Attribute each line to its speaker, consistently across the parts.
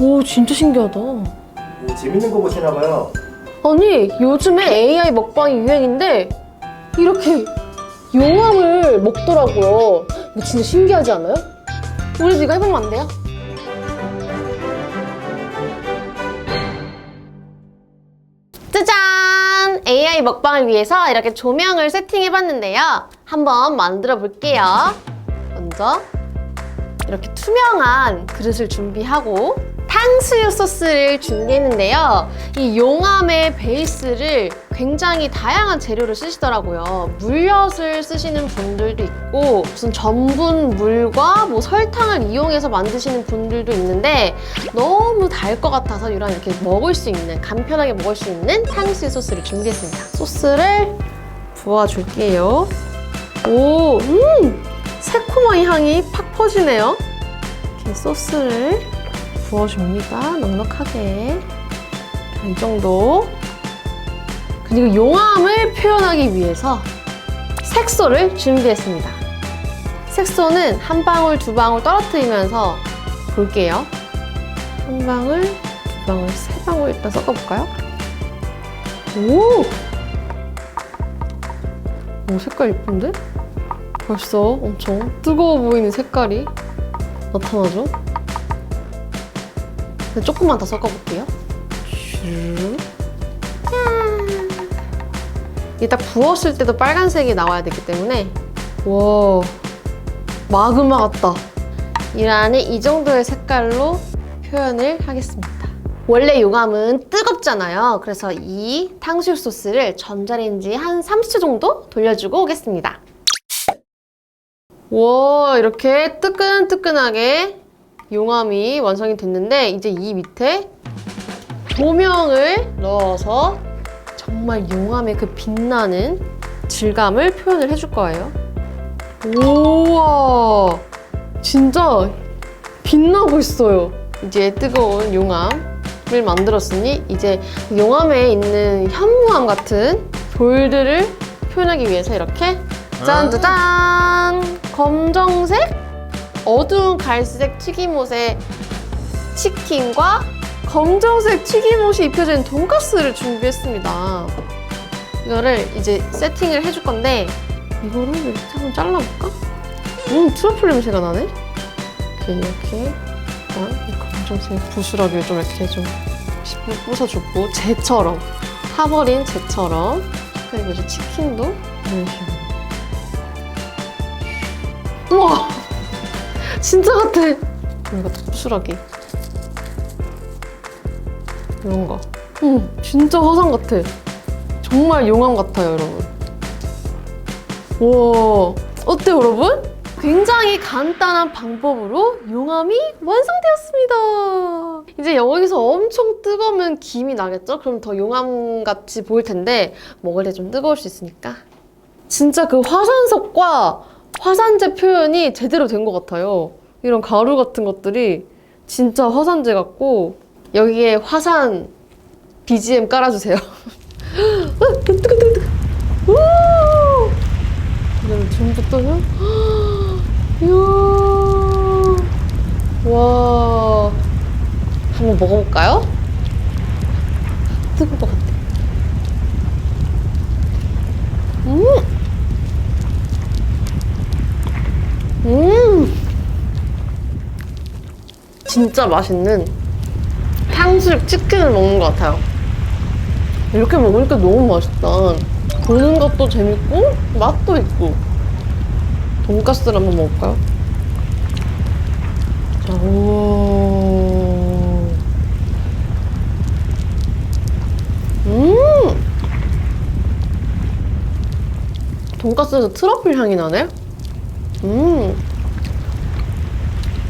Speaker 1: 오, 진짜 신기하다.
Speaker 2: 뭐 재밌는 거 보시나 봐요.
Speaker 1: 아니, 요즘에 AI 먹방이 유행인데, 이렇게 용암을 먹더라고요. 이거 진짜 신기하지 않아요? 우리도 이거 해보면 안 돼요? 짜잔! AI 먹방을 위해서 이렇게 조명을 세팅해봤는데요. 한번 만들어 볼게요. 먼저 이렇게 투명한 그릇을 준비하고 탕수육 소스를 준비했는데요. 이 용암의 베이스를 굉장히 다양한 재료를 쓰시더라고요. 물엿을 쓰시는 분들도 있고 무슨 전분 물과 뭐 설탕을 이용해서 만드시는 분들도 있는데 너무 달 것 같아서 이런 이렇게 먹을 수 있는 간편하게 먹을 수 있는 탕수육 소스를 준비했습니다. 소스를 부어줄게요. 오, 음, 새콤한 향이 팍 퍼지네요. 이렇게 소스를 부어줍니다. 넉넉하게. 자, 이 정도. 그리고 용암을 표현하기 위해서 색소를 준비했습니다. 색소는 한 방울, 두 방울 떨어뜨리면서 볼게요. 한 방울, 두 방울, 세 방울 일단 섞어볼까요? 오! 오, 색깔 예쁜데? 벌써 엄청 뜨거워 보이는 색깔이 나타나죠? 조금만 더 섞어볼게요. 슉. 짠. 이게 딱 부었을 때도 빨간색이 나와야 되기 때문에 와 마그마 같다. 이 안에 이 정도의 색깔로 표현을 하겠습니다. 원래 용암은 뜨겁잖아요. 그래서 이 탕수육 소스를 전자레인지 한 30초 정도 돌려주고 오겠습니다. 와 이렇게 뜨끈뜨끈하게 용암이 완성이 됐는데 이제 이 밑에 조명을 넣어서 정말 용암의 그 빛나는 질감을 표현을 해줄 거예요. 우와 진짜 빛나고 있어요. 이제 뜨거운 용암을 만들었으니 이제 용암에 있는 현무암 같은 돌들을 표현하기 위해서 이렇게 짠짜잔 검정색 어두운 갈색 튀김옷에 치킨과 검정색 튀김옷이 입혀진 돈가스를 준비했습니다. 이거를 이제 세팅을 해줄 건데 이거를 이렇게 한번 잘라볼까? 음 트러플 냄새가 나네. 이렇게 이렇게 검정색 부스러기를 좀 이렇게 좀 부숴주고 재처럼 타버린 재처럼 그리고 이제 치킨도 이런 식으로. 우와 진짜 같아. 이거 부스러기. 이런 거. 응, 진짜 화상 같아. 정말 용암 같아요, 여러분. 와, 어때요, 여러분? 굉장히 간단한 방법으로 용암이 완성되었습니다. 이제 여기서 엄청 뜨거우면 김이 나겠죠? 그럼 더 용암같이 보일 텐데 먹을 때 좀 뜨거울 수 있으니까. 진짜 그 화산석과 화산재 표현이 제대로 된 것 같아요. 이런 가루 같은 것들이 진짜 화산재 같고 여기에 화산 BGM 깔아주세요. 아, 뜨거 뜨거 뜨거. 우! 이걸 전부 떠면 이야. 와. 한번 먹어볼까요? 뜨거울 것 같아. 음. 음. 진짜 맛있는 탕수육 치킨을 먹는 것 같아요. 이렇게 먹으니까 너무 맛있다. 보는 것도 재밌고 맛도 있고. 돈가스를 한번 먹을까요? 자, 오. 음. 돈가스에서 트러플 향이 나네. 음.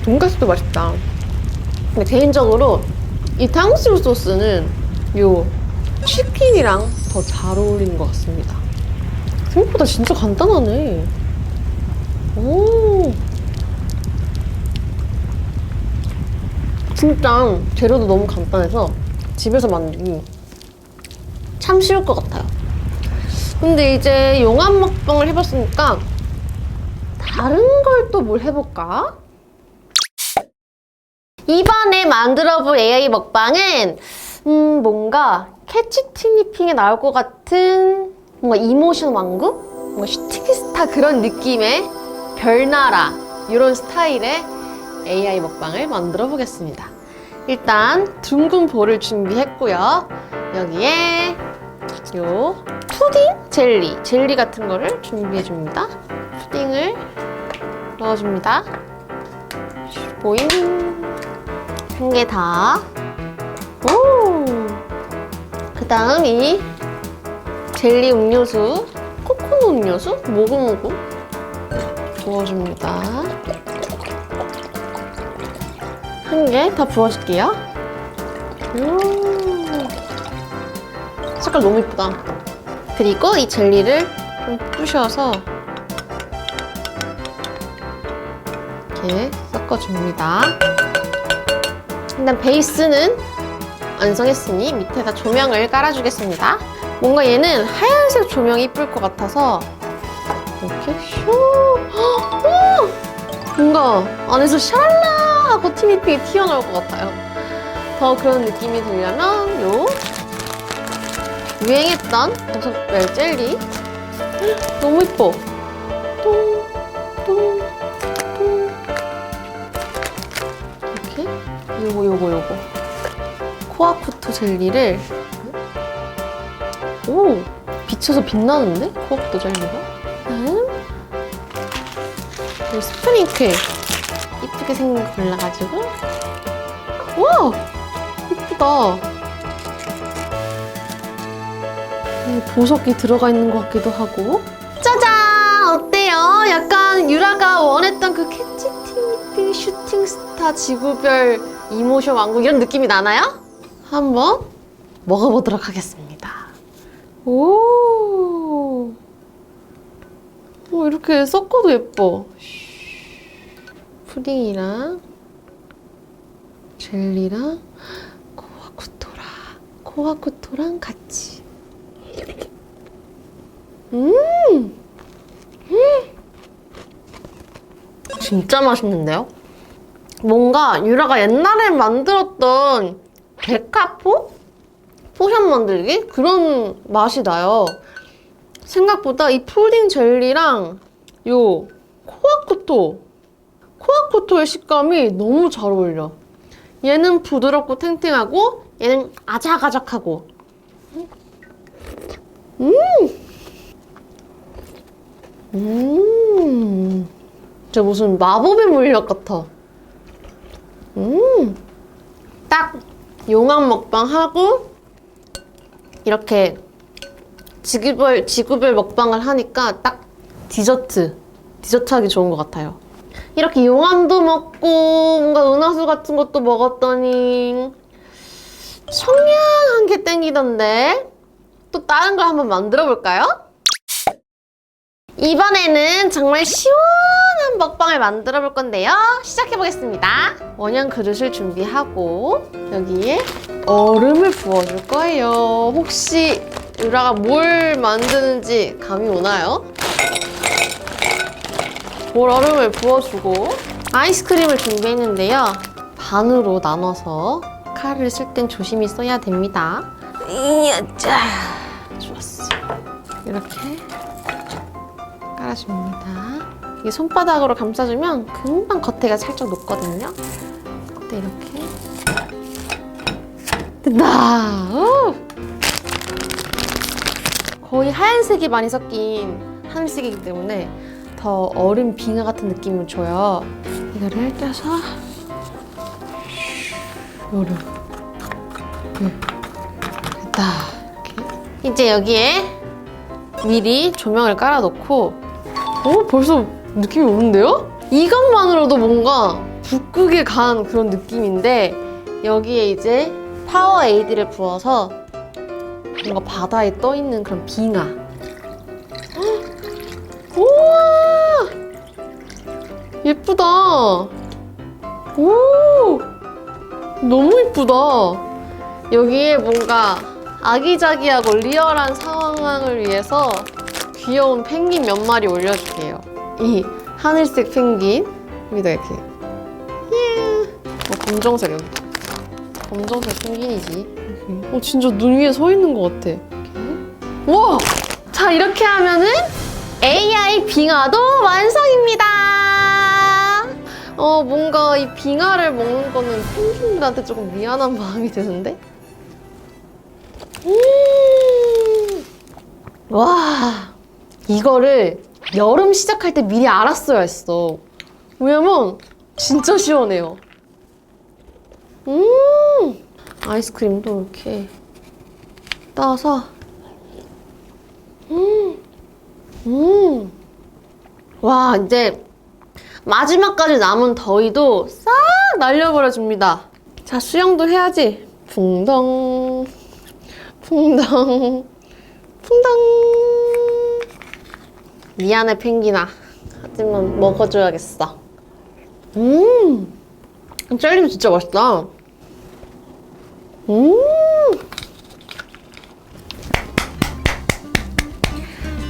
Speaker 1: 돈가스도 맛있다. 근데 개인적으로 이 탕수육 소스는 요 치킨이랑 더 잘 어울리는 것 같습니다. 생각보다 진짜 간단하네. 오. 진짜 재료도 너무 간단해서 집에서 만들기 참 쉬울 것 같아요. 근데 이제 용암 먹방을 해봤으니까 다른 걸 또 뭘 해볼까? 이번에 만들어 볼 AI 먹방은 음, 뭔가 캐치 티니핑에 나올 것 같은 뭔가 이모션 왕국? 뭔가 슈팅스타 그런 느낌의 별나라 이런 스타일의 AI 먹방을 만들어 보겠습니다. 일단 둥근 볼을 준비했고요. 여기에 요 푸딩 젤리, 젤리 같은 거를 준비해 줍니다. 푸딩을 넣어줍니다. 보잉 한 개 다. 오. 그 다음 이 젤리 음료수, 코코넛 음료수, 모구모구 부어줍니다. 한 개 다 부어줄게요. 음. 색깔 너무 이쁘다. 그리고 이 젤리를 좀 부셔서 이렇게 섞어줍니다. 일단 베이스는 완성했으니 밑에다 조명을 깔아주겠습니다. 뭔가 얘는 하얀색 조명이 이쁠 것 같아서 이렇게 슉 헉, 오! 뭔가 안에서 샤랄라 하고 티니핑이 튀어나올 것 같아요. 더 그런 느낌이 들려면 요 유행했던 보석별 젤리 헉, 너무 이뻐 요거 요거 요거. 코아쿠토 젤리를. 오! 비쳐서 빛나는데? 코아쿠토 젤리가? 이 스프링클. 이쁘게 생긴 거 골라가지고. 와 이쁘다. 이 보석이 들어가 있는 것 같기도 하고. 짜잔! 어때요? 약간 유라가 원했던 그 캐치티니핑 슈팅스타 지구별 이모션 왕국 이런 느낌이 나나요? 한번 먹어보도록 하겠습니다 오, 오 이렇게 섞어도 예뻐 푸딩이랑 젤리랑 코아쿠토라 코아쿠토랑 같이 음! 음! 진짜 맛있는데요? 뭔가 유라가 옛날에 만들었던 데카포? 포션 만들기? 그런 맛이 나요. 생각보다 이 푸딩 젤리랑 요 코아쿠토 코아쿠토의 식감이 너무 잘 어울려. 얘는 부드럽고 탱탱하고 얘는 아작아작하고 음, 진짜 무슨 마법의 물약 같아. 음, 딱 용암 먹방 하고 이렇게 지구별 지구별 먹방을 하니까 딱 디저트 디저트 하기 좋은 것 같아요. 이렇게 용암도 먹고 뭔가 은하수 같은 것도 먹었더니 청량한 게 땡기던데 또 다른 걸 한번 만들어 볼까요? 이번에는 정말 시원 한 먹방을 만들어 볼 건데요. 시작해 보겠습니다. 원형 그릇을 준비하고 여기에 얼음을 부어줄 거예요. 혹시 유라가 뭘 만드는지 감이 오나요? 볼 얼음을 부어주고 아이스크림을 준비했는데요. 반으로 나눠서 칼을 쓸 땐 조심히 써야 됩니다. 이야, 좋았어. 이렇게 깔아줍니다. 이게 손바닥으로 감싸주면 금방 겉에가 살짝 녹거든요. 그때 이렇게 된다. 오! 거의 하얀색이 많이 섞인 하늘색이기 때문에 더 얼음 빙하 같은 느낌을 줘요. 이거를 껴서 얼음 네. 됐다. 이렇게. 이제 여기에 미리 조명을 깔아놓고 오 벌써 느낌이 오는데요? 이것만으로도 뭔가 북극에 간 그런 느낌인데 여기에 이제 파워 에이드를 부어서 뭔가 바다에 떠 있는 그런 빙하. 헉! 우와 예쁘다. 오 너무 예쁘다. 여기에 뭔가 아기자기하고 리얼한 상황을 위해서 귀여운 펭귄 몇 마리 올려줄게요. 이 하늘색 펭귄 여기다 이렇게 예. 어, 검정색 여기. 검정색 펭귄이지. 어, 진짜 눈 위에 서 있는 것 같아. 이렇게. 와! 자, 이렇게 하면은 AI 빙하도 완성입니다! 어, 뭔가 이 빙하를 먹는 거는 펭귄들한테 조금 미안한 마음이 드는데? 음! 와, 이거를 여름 시작할 때 미리 알았어야 했어. 왜냐면 진짜 시원해요. 음, 아이스크림도 이렇게 따서, 음, 음. 와, 이제 마지막까지 남은 더위도 싹 날려버려 줍니다. 자, 수영도 해야지. 풍덩, 풍덩, 풍덩. 미안해, 펭귄아. 하지만 먹어줘야겠어. 음, 젤리 진짜 맛있다. 음.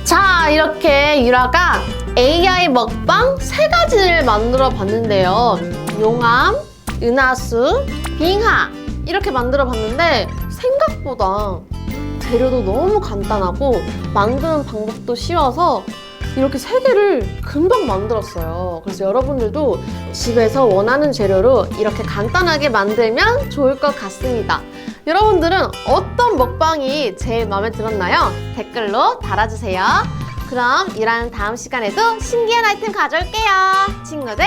Speaker 1: 자, 이렇게 유라가 AI 먹방 세 가지를 만들어 봤는데요. 용암, 은하수, 빙하. 이렇게 만들어 봤는데 생각보다 재료도 너무 간단하고 만드는 방법도 쉬워서 이렇게 세 개를 금방 만들었어요. 그래서 여러분들도 집에서 원하는 재료로 이렇게 간단하게 만들면 좋을 것 같습니다. 여러분들은 어떤 먹방이 제일 마음에 들었나요? 댓글로 달아주세요. 그럼 이랑 다음 시간에도 신기한 아이템 가져올게요. 친구들!